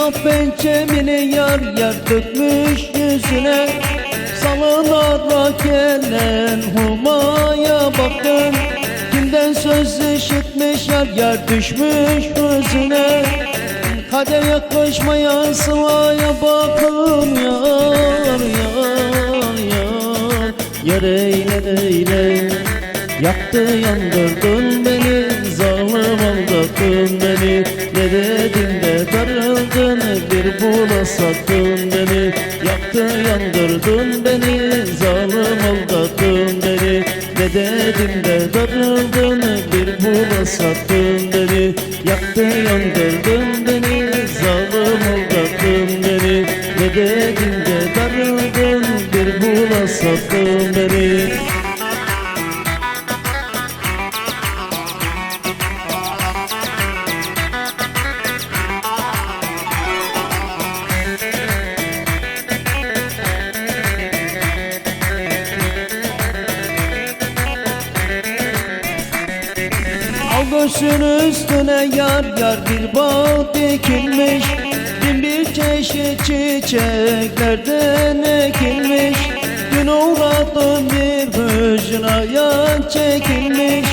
Siyah pençemini yar yar dökmüş yüzüne. Salınarak gelen humaya bakın. Kimden söz işitmiş yar yar düşmüş yüzüne. Kader yaklaşmaya sılaya bakın. Yar yar yar. Yar eyle eyle. Yaktı yandırdın beni. Zalim aldattın beni. Ne dedin Bir bula sattın beni. Yaktı yandırdın beni. Zalim aldattın beni. Ne dedin de darıldın. Bir bula sattın beni. Yaktı yandırdın beni. Zalim aldattın beni. Ne dedin de darıldın. Bir bula sattın beni Ağustos üstüne yar yar bir bağ dikilmiş. Bin bir çeşit çiçeklerden ekilmiş. Gün uğradım bir hücraya çekilmiş.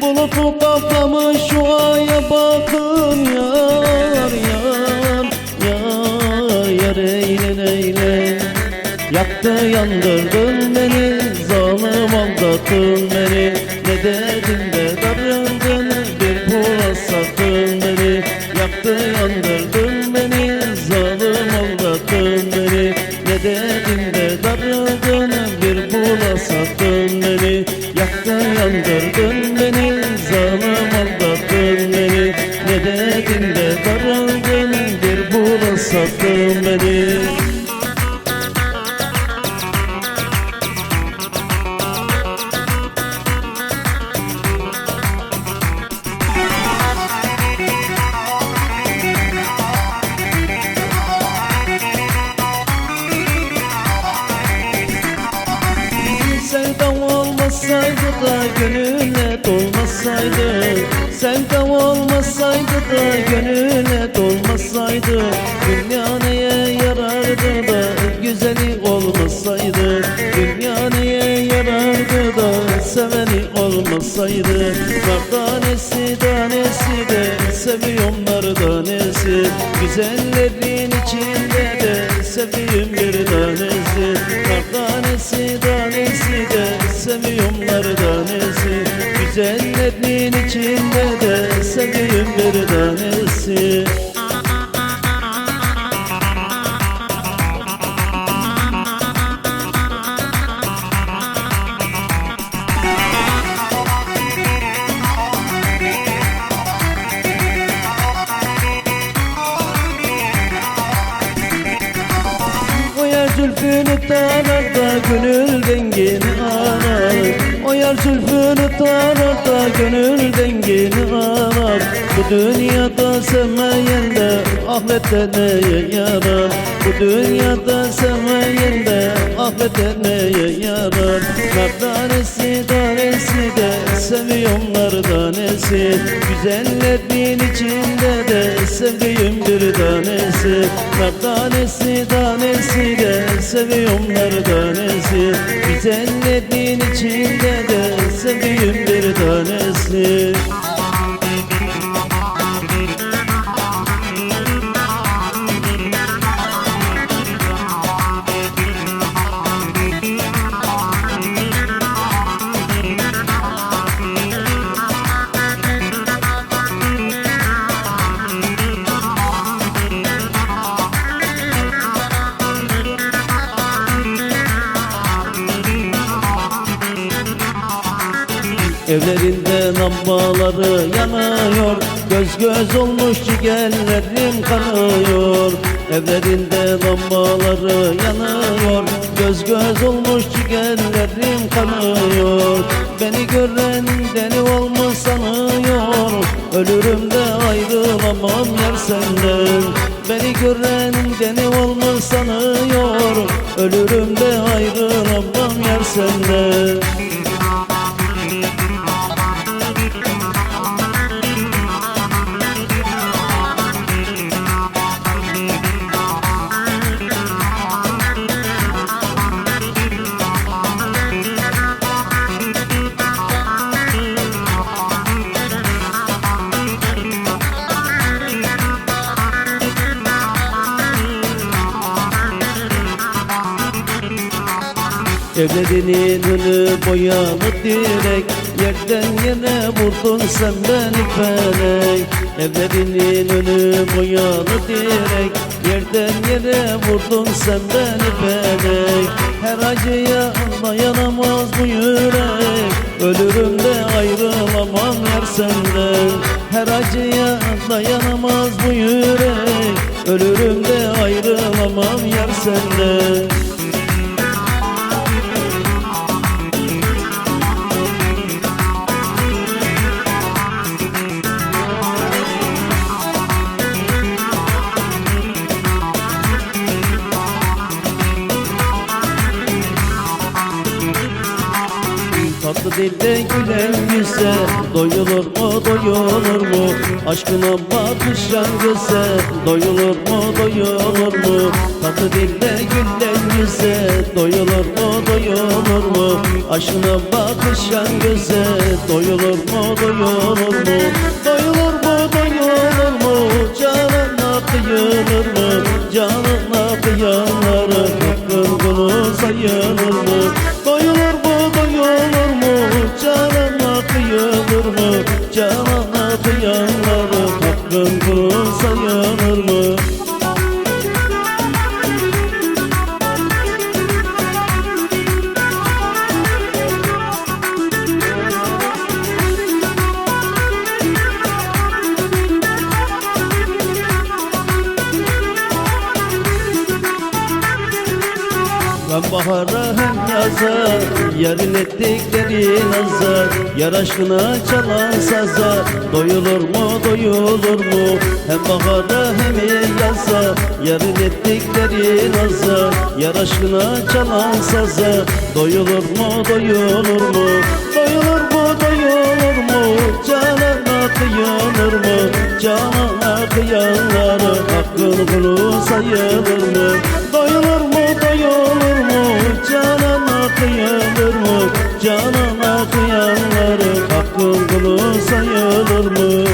Bulutu kaplamış şu aya bakın yar yar Yar yar eyle eyle Yaktı yandırdın beni Zalim aldattın dedin de darıldın Bir pula sattın beni Sevdam olmasaydı da gönüle dolmasaydı Sevdam olmasaydı da gönüle dolmasaydı Dünya neye yarardı da güzeli olmasaydı Dünya neye yarardı da seveni olmasaydı. Kar tanesi de seviyorum nar tanesi Güzellerin içinde de sevdiğim bir tanesi. Kar tanesi de seviyorum nar Güzellerin içinde de sevdiğim bir tanesi. Zülfünü tarar da gönül dengini arar O yer zülfünü tarar da gönül dengini arar Bu dünyada sevmeyen de ahirette neye yarar. Bu dünyada sevmeyen de ahirette neye yarar. Nar tanesi tanesi de seviyorum nar tanesi. Güzellerin içinde de sevdiğim bir tanesi. Nar tanesi de seviyorum nar tanesi. Güzellerin içinde de sevdiğim bir tanesi Evlerinde lambaları yanıyor. Göz göz olmuş ciğerlerim kanıyor. Evlerinde lambaları yanıyor. Göz göz olmuş ciğerlerim kanıyor. Beni gören deli olmuş sanıyor. Ölürüm de ayrılamam yer senden. Beni gören deli olmuş sanıyor. Ölürüm de ayrılamam yer senden Evlerinin önü boyalı direk? Yerden yere vurdun sen beni felek. Evlerinin önü boyalı direk? Yerden yere vurdun sen beni felek. Her acıya dayanamaz bu yürek. Ölürüm de ayrılamam yer senden. Her acıya dayanamaz bu yürek. Ölürüm de ayrılamam yer senden dilde gülen yüze Doyulur mu doyulur mu? Aşkına bakışan göze Doyulur mu doyulur mu? Tatlı dilde gülen yüze Doyulur mu doyulur mu? Aşkına bakışan göze Doyulur mu doyulur mu? Doyulur mu doyulur mu? Canına kıyılır mı? Canına kıyanları Hakkın kulu sayılır mı bahara hem yaza Yarın ettikleri naza Yar aşkına çalan saza Doyulur mu doyulur mu? Hem bahara hem yaza Yarın ettikleri naza Yar aşkına çalan saza Doyulur mu doyulur mu? Doyulur mu doyulur mu? Canana kıyanır mı? Canana kıyanları Hakkın kulu sayılır mı? Doyulur mu kıyılır mı? Canana kıyanları Hakkın kulu sayılır mı